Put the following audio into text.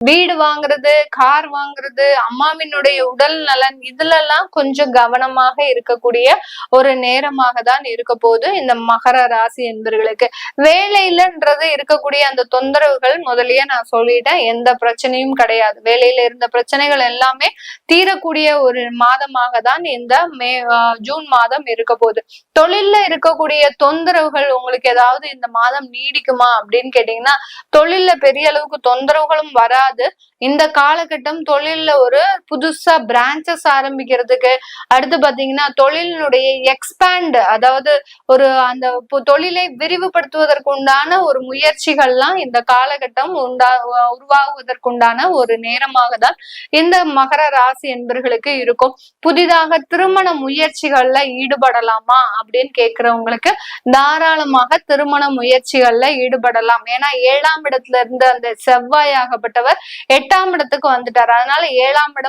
வீடு வாங்குறது கார் வாங்குறது அம்மாவினுடைய உடல் நலன் இதுல எல்லாம் கொஞ்சம் கவனமாக இருக்கக்கூடிய ஒரு நேரமாக தான் இருக்க போது இந்த மகர ராசி என்பவர்களுக்கு வேலையிலன்றது இருக்கக்கூடிய அந்த தொந்தரவுகள் முதலியே நான் சொல்லிட்டேன். எந்த பிரச்சனையும் கிடையாது. வேலையில இருந்த பிரச்சனைகள் எல்லாமே தீரக்கூடிய ஒரு மாதமாக தான் இந்த மே ஜூன் மாதம் இருக்க போகுது. தொழில்ல இருக்கக்கூடிய தொந்தரவுகள் உங்களுக்கு ஏதாவது இந்த மாதம் நீடிக்குமா அப்படின்னு கேட்டீங்கன்னா தொழில்ல பெரிய அளவுக்கு தொந்தரவுகளும் வராது. temporada இந்த காலகட்டம் தொழில்ல ஒரு புதுசா பிரான்ச்சஸ் ஆரம்பிக்கிறதுக்கு அடுத்து பாத்தீங்கன்னா தொழிலினுடைய எக்ஸ்பேண்ட் அதாவது ஒரு அந்த தொழிலை விரிவுபடுத்துவதற்கு உண்டான ஒரு முயற்சிகள்லாம் இந்த காலகட்டம் உண்டா உருவாகுவதற்குண்டான ஒரு நேரமாக தான் இந்த மகர ராசி என்பர்களுக்கு இருக்கும். புதிதாக திருமண முயற்சிகள்ல ஈடுபடலாமா அப்படின்னு கேக்குறவங்களுக்கு தாராளமாக திருமண முயற்சிகள்ல ஈடுபடலாம். ஏன்னா ஏழாம் இடத்துல இருந்து அந்த செவ்வாய் ஆகப்பட்டவர் எட்டாம் இடத்துக்கு வந்துட்டார். அதனால ஏழாம் இடம்